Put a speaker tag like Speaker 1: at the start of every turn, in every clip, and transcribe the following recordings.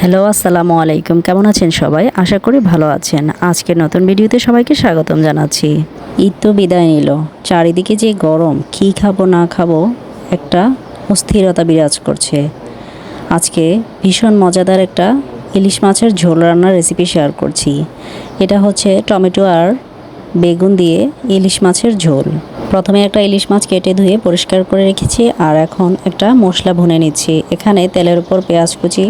Speaker 1: Hello, আসসালামু আলাইকুম। কেমন আছেন সবাই? আশা করি ভালো আছেন। আজকের নতুন ভিডিওতে সবাইকে স্বাগতম জানাচ্ছি। ঈদ তো বিদায় নিল। চারিদিকে যে গরম, কি খাব, না খাব, একটা অস্থিরতা বিরাজ করছে। আজকে ভীষণ মজাদার একটা ইলিশ মাছের ঝোল রান্নার রেসিপি শেয়ার করছি। এটা হচ্ছে টমেটো আর বেগুন দিয়ে ইলিশ মাছের ঝোল। প্রথমে একটা ইলিশ মাছ কেটে ধুয়ে পরিষ্কার করে রেখেছি, আর এখন একটা মশলা ভুনে নিচ্ছি। এখানে তেলের উপর পেঁয়াজ কুচি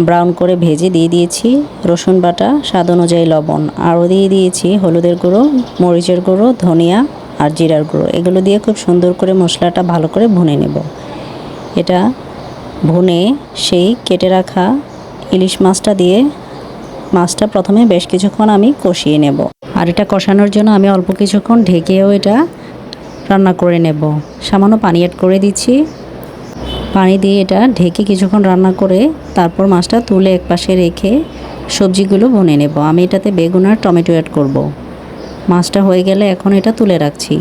Speaker 1: ব্রাউন করে ভেজে দিয়ে দিয়েছি রসুন বাটা, স্বাদ অনুযায়ী লবণ। আরও দিয়ে দিয়েছি হলুদের গুঁড়ো, মরিচের গুঁড়ো, ধনিয়া আর জিরার গুঁড়ো। এগুলো দিয়ে খুব সুন্দর করে মশলাটা ভালো করে ভুনে নেব। এটা ভুনে সেই কেটে রাখা ইলিশ মাছটা দিয়ে মাছটা প্রথমে বেশ কিছুক্ষণ আমি কষিয়ে নেব। আর এটা কষানোর জন্য আমি অল্প কিছুক্ষণ ঢেকেও এটা রান্না করে নেব। সামান্য পানি অ্যাড করে দিচ্ছি। পানি দিয়ে এটা ঢেকে কিছুক্ষণ রান্না করে তারপর মাছটা তুলে একপাশে রেখে সবজিগুলো বনে নেব। আমি এটাতে বেগুন আর টমেটো অ্যাড করব। মাছটা হয়ে গেলে এখন এটা তুলে রাখছি।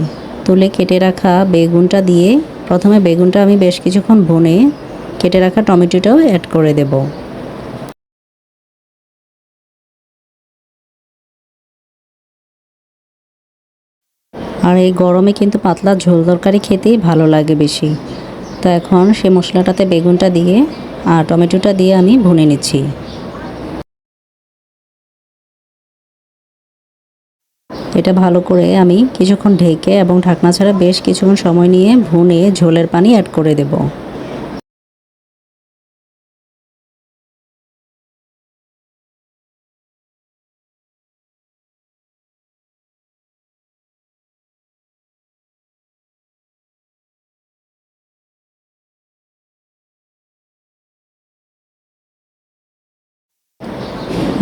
Speaker 1: তুলে কেটে রাখা বেগুনটা দিয়ে প্রথমে বেগুনটা আমি বেশ কিছুক্ষণ ভুনে কেটে রাখা টমেটোটাও অ্যাড করে দেবো। আর এই গরমে কিন্তু পাতলা ঝোল তরকারি খেতেই ভালো লাগে বেশি। তো এখন সে মশলাটাতে বেগুনটা দিয়ে আর টমেটোটা দিয়ে আমি ভুনে নিচ্ছি। এটা ভালো করে আমি কিছুক্ষণ ঢেকে এবং ঢাকনা ছাড়া বেশ কিছুক্ষণ সময় নিয়ে ভুনে ঝোলের পানি অ্যাড করে দেবো।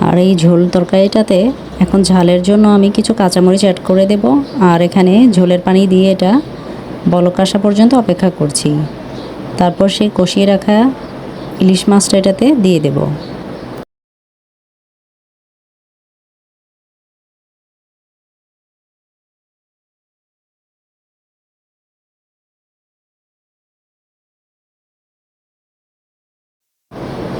Speaker 1: আর এই ঝোল তরকারিটাতে এখন ঝালের জন্য আমি কিছু কাঁচামরিচ অ্যাড করে দেব। আর এখানে ঝোলের পানি দিয়ে এটা বলক আসা পর্যন্ত অপেক্ষা করছি। তারপর সেই কষিয়ে রাখা ইলিশ মাছটা এটাতে দিয়ে দেবো।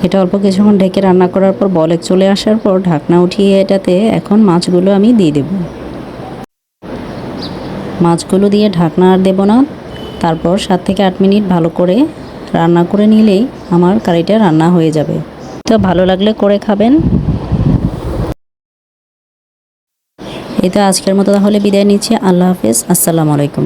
Speaker 1: এটা অল্প কিছুক্ষণ ঢেকে রান্না করার পর বলেক চলে আসার পর ঢাকনা উঠিয়ে এটাতে এখন মাছগুলো আমি দিয়ে দেব। মাছগুলো দিয়ে ঢাকনা আর দেবো না। তারপর সাত থেকে আট মিনিট ভালো করে রান্না করে নিলেই আমার কারিটা রান্না হয়ে যাবে। তো ভালো লাগলে করে খাবেন। এই তো আজকের মতো তাহলে বিদায় নিচ্ছি। আল্লাহ হাফেজ। আসসালামু আলাইকুম।